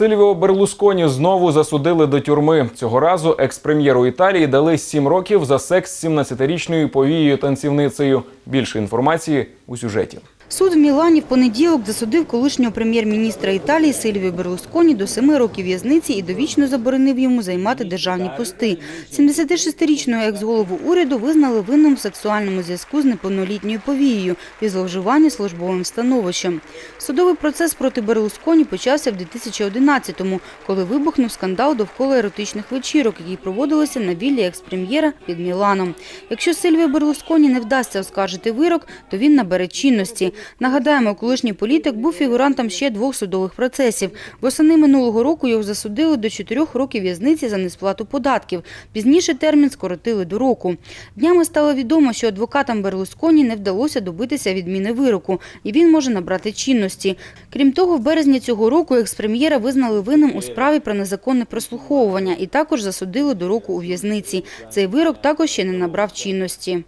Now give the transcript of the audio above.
Сильвіо Берлусконі знову засудили до тюрми. Цього разу екс-прем'єру Італії дали 7 років за секс з 17-річною повією танцівницею. Більше інформації у сюжеті. Суд в Мілані в понеділок засудив колишнього прем'єр-міністра Італії Сильвію Берлусконі до семи років в'язниці і довічно заборонив йому займати державні пости. 76-річного екс-голову уряду визнали винним в сексуальному зв'язку з неповнолітньою повією і зловживанні службовим становищем. Судовий процес проти Берлусконі почався в 2011-му, коли вибухнув скандал довкола еротичних вечірок, які проводилися на віллі екс-прем'єра під Міланом. Якщо Сильвію Берлусконі не вдасться оскаржити вирок, то він набере чинності. Нагадаємо, колишній політик був фігурантом ще двох судових процесів. Восени минулого року його засудили до чотирьох років в'язниці за несплату податків. Пізніше термін скоротили до року. Днями стало відомо, що адвокатам Берлусконі не вдалося добитися відміни вироку, і він може набрати чинності. Крім того, в березні цього року екс-прем'єра визнали винним у справі про незаконне прослуховування і також засудили до року у в'язниці. Цей вирок також ще не набрав чинності.